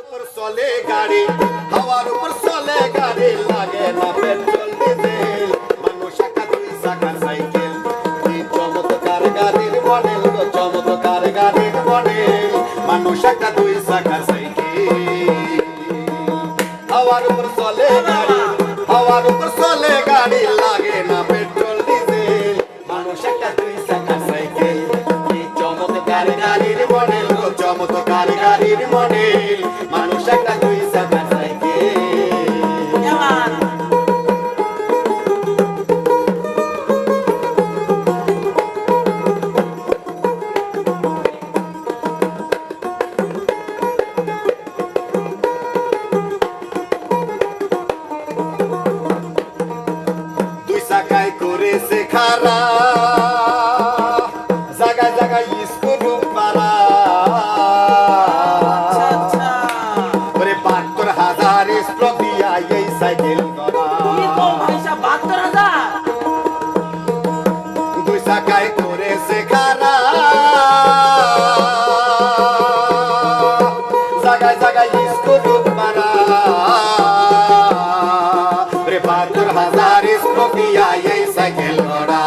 উপর চলে গাড়ি, হাওয়ার উপর চলে গাড়ি, লাগে না পেট্রোল, ডিজেল। মানুষ একটা দুই সাইকেল। চমৎকার গাড়ির মডেল চমৎকার গাড়ির মডেল। সাইকেল করা। দুই চাকায় করেছে খারা। জায়গায় জায়গায় স্কুল পারা রে বাহাত্তর হাজার প্রক্রিয়া এই সাইকেল করা।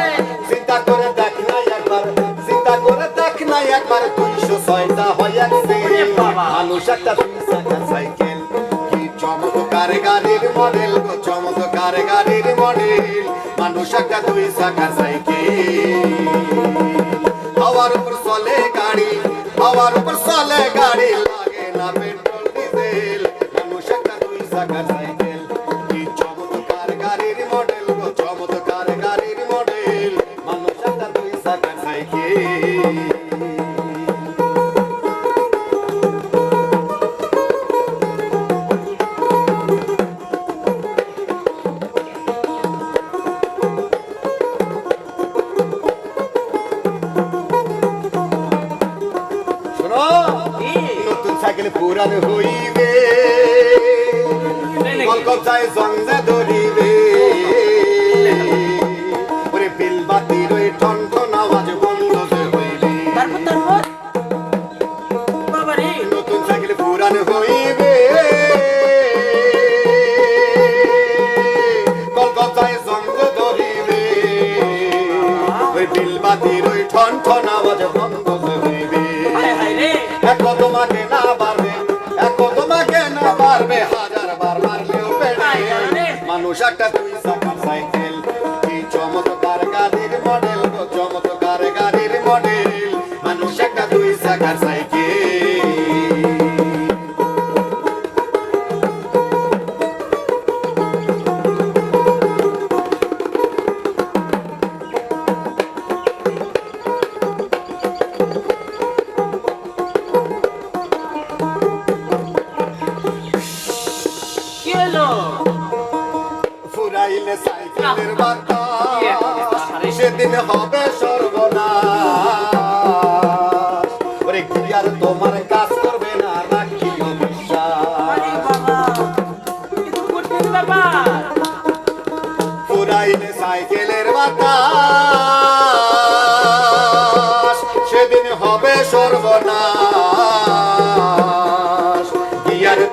এই, চিন্তা করে দেখ না একবার চিন্তা করে দেখ না একবার। দুইশো ছয়টা হয়ে গেছে মানুষ একটা দুই সাইকেল চমৎকার গাড়ির মডেল গো চমৎকার গাড়ির মডেল। মানুষ একটা দুই চাকার সাইকেল। হওয়ার উপর চলে গাড়ি, হওয়ার উপর চলে গাড়ি। পুরান হইবে? কলকাতায় সন্ধে ধরিবে একটা দুই চাকার সাইকেল। কি চমৎকার গাড়ির মডেল গো, চমৎকার গাড়ির মডেল মানুষ একটা দুই চাকার সাইকেল। কি হলো সাইকেলের বাতা আরে। সেদিন হবে সর্বনাশ। ওরে তোমার কাজ করবে না ব্যাপার। ফুরাইলে সাইকেলের বাতাস সেদিন হবে সর্বনাশ।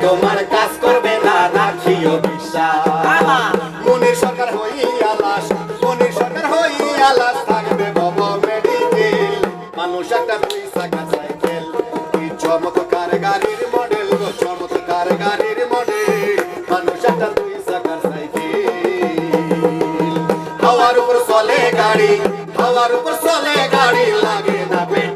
তোমার কাজ করবে না রাখিও বিশ্বাস। মনির সরকার হই আলাস মনির সরকার হই আলাস থাকবে বব মেডিকেল মানুষ একটা দুই চাকা সাইকেল কি চমৎকার গাড়ির মডেল গো চমৎকার গাড়ির মডেল। মানুষ একটা দুই চাকার সাইকেল। হাওয়ার উপর চলে গাড়ি হাওয়ার উপর চলে গাড়ি লাগে না পেট্রোল।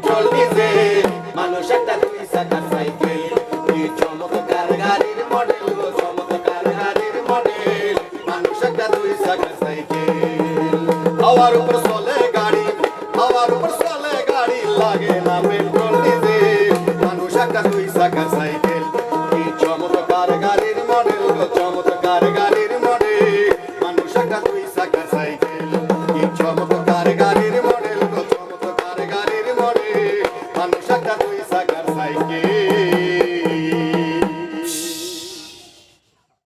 হাওয়ার উপর চলে গাড়ি, হাওয়ার উপর চলে গাড়ি, লাগে না পেট্রোল, ডিজেল। মানুষ একটা দুই চাকা সাইকেল